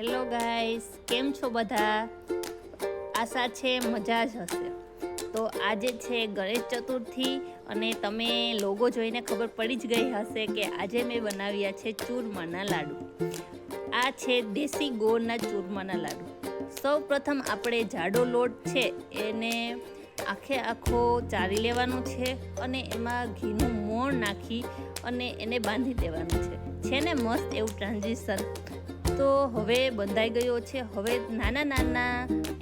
Hello guys, કેમ છો બધા? આશા છે મજા જ હશે. તો આજે છે ગણેશ ચતુર્થી અને તમે લોગો જોઈને ખબર પડી જ ગઈ હશે કે આજે મેં બનાવ્યા છે ચૂરમાના લાડુ. આ છે દેશી ગોળના ચૂરમાના લાડુ. સૌ પ્રથમ આપણે જાડો લોટ છે, એને આખે આખો ચારી લેવાનો છે અને એમાં ઘીનું મોણ નાખી અને એને બાંધી દેવાનું છે. છે ને મસ્ત એવું ટ્રાન્ઝિશન તો હવે બંધાઈ ગયો છે. હવે નાના નાના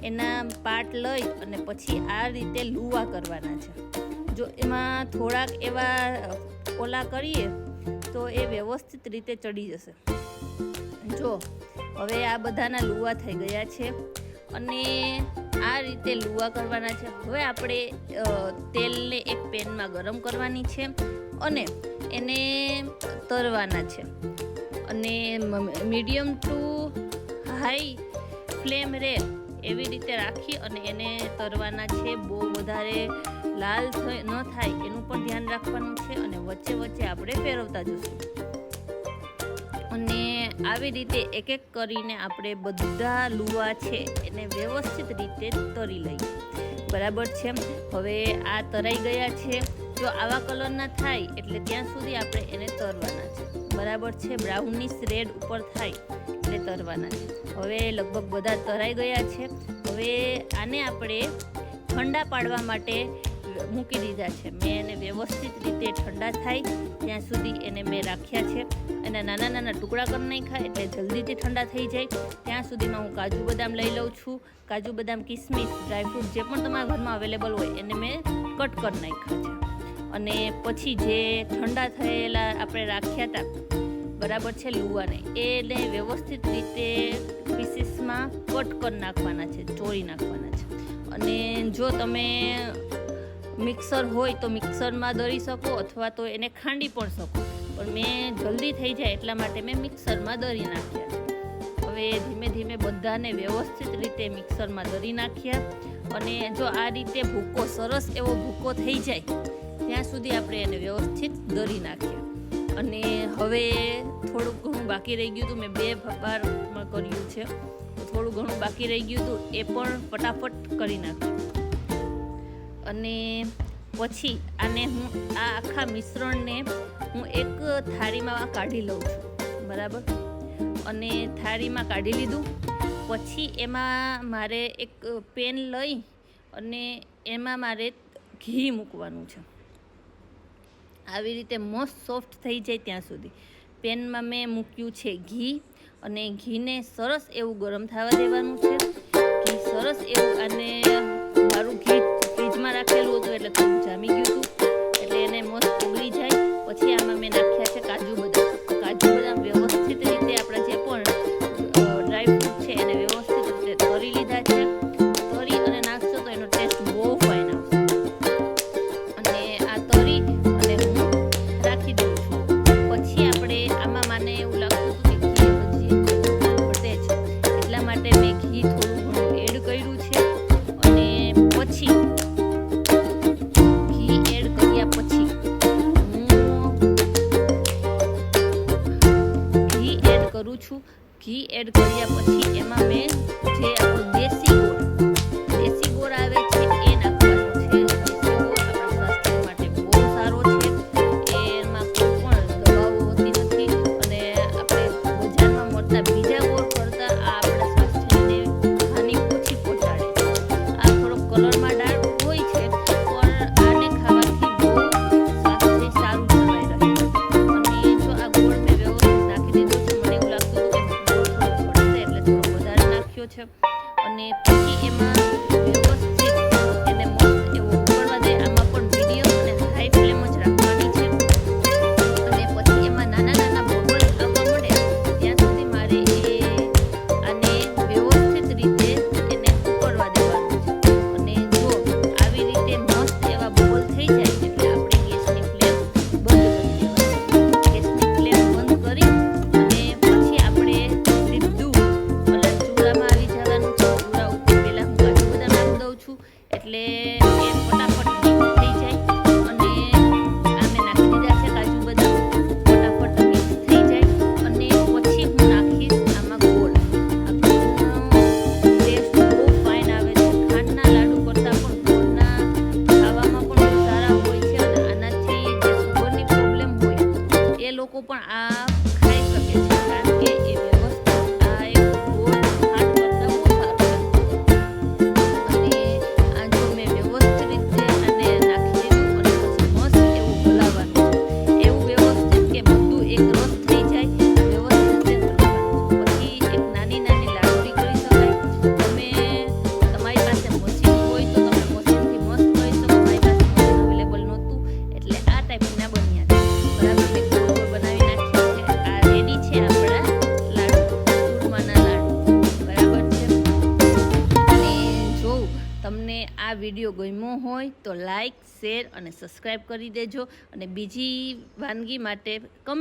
એના પાર્ટ લઈ અને પછી આ રીતે લુવા કરવાના છે. જો એમાં થોડાક એવા ઓલા કરીએ તો એ વ્યવસ્થિત રીતે ચડી જશે. જો, હવે આ બધાના લુવા થઈ ગયા છે અને આ રીતે લુવા કરવાના છે. હવે આપણે તેલને એક પેનમાં ગરમ કરવાની છે અને એને તરવાના છે. અને મીડિયમ ટુ હાઈ ફ્લેમ રે એવી રીતે રાખી અને એને તરવાના છે. બહુ વધારે લાલ ન થાય એનું પણ ધ્યાન રાખવાનું છે અને વચ્ચે વચ્ચે આપણે ફેરવતા જશું. અને આવી રીતે એક એક કરીને આપણે બધા લુવા છે એને વ્યવસ્થિત રીતે તરી લઈએ. બરાબર છે? હવે આ તરાઈ ગયા છે. જો આવા કલરના થાય, એટલે ત્યાં સુધી આપણે એને તરવાના છે. બરાબર છે બ્રાઉનિશ રેડ ઉપર થાય એટલે તરવાના છે. હવે લગભગ બધા તરાઈ ગયા છે. હવે આને આપણે ઠંડા પાડવા માટે મૂકી દીધા છે. મેં એને વ્યવસ્થિત રીતે ઠંડા થાય ત્યાં સુધી એને મેં રાખ્યા છે. એના નાના નાના ટુકડા કરી નાખ્યા એટલે જલ્દીથી ઠંડા થઈ જાય. ત્યાં સુધીમાં હું કાજુ બદામ લઈ લઉં છું. કાજુ બદામ, કિસમિસ ડ્રાયફ્રૂટ જે પણ તમારા ઘરમાં અવેલેબલ હોય એને મેં કટ કરી નાખ્યા છે. અને પછી જે ઠંડા થયેલા આપણે રાખ્યા હતા, બરાબર છે લુવાને, એને વ્યવસ્થિત રીતે પીસીસમાં કટ કરી નાખવાના છે ચોરી નાખવાના છે. અને જો તમે મિક્સર હોય તો મિક્સરમાં દળી શકો અથવા તો એને ખાંડી પણ શકો. પણ મેં જલ્દી થઈ જાય એટલા માટે મેં મિક્સરમાં દળી નાખ્યા. હવે ધીમે ધીમે બધાને વ્યવસ્થિત રીતે મિક્સરમાં દળી નાખ્યા. અને જો આ રીતે ભૂકો, સરસ એવો ભૂકો થઈ જાય ત્યાં સુધી આપણે એને વ્યવસ્થિત દરી નાખ્યા અને હવે થોડુંક ઘણું બાકી રહી ગયું હતું, મેં બે બારમાં કર્યું છે. થોડું ઘણું બાકી રહી ગયું હતું, એ પણ ફટાફટ કરી નાખ્યું અને પછી આને હું આ આખા મિશ્રણને હું એક થાળીમાં કાઢી લઉં છું, બરાબર? અને થાળીમાં કાઢી લીધું. પછી એમાં મારે એક પેન લઈ અને એમાં મારે ઘી મૂકવાનું છે. આવી રીતે મોસ્ટ સોફ્ટ થઈ જાય ત્યાં સુધી. પેનમાં મેં મૂક્યું છે ઘી અને ઘીને સરસ એવું ગરમ થવા દેવાનું છે. ઘી સરસ એવું અને મારું ઘી ફ્રીજમાં રાખેલું હતું એટલે થોડું જામી ગયું હતું. એટલે એને મસ્ત ઉગળી જાય. ઘી થોડું ઘણું એડ કર્યું છે અને પછી ઘી એડ કર્યા પછી ઘી એડ કરું છું. ઘી એડ કર્યા પછી એમાં મેં જે આપણું દેશી ગોળ નાખ્યો છે. અને પછી એમાં એને darle. આ વીડિયો ગમ્યો હોય તો લાઇક શેર અને સબસ્ક્રાઈબ કરી દેજો અને બીજી વાનગી માટે કમેન્ટ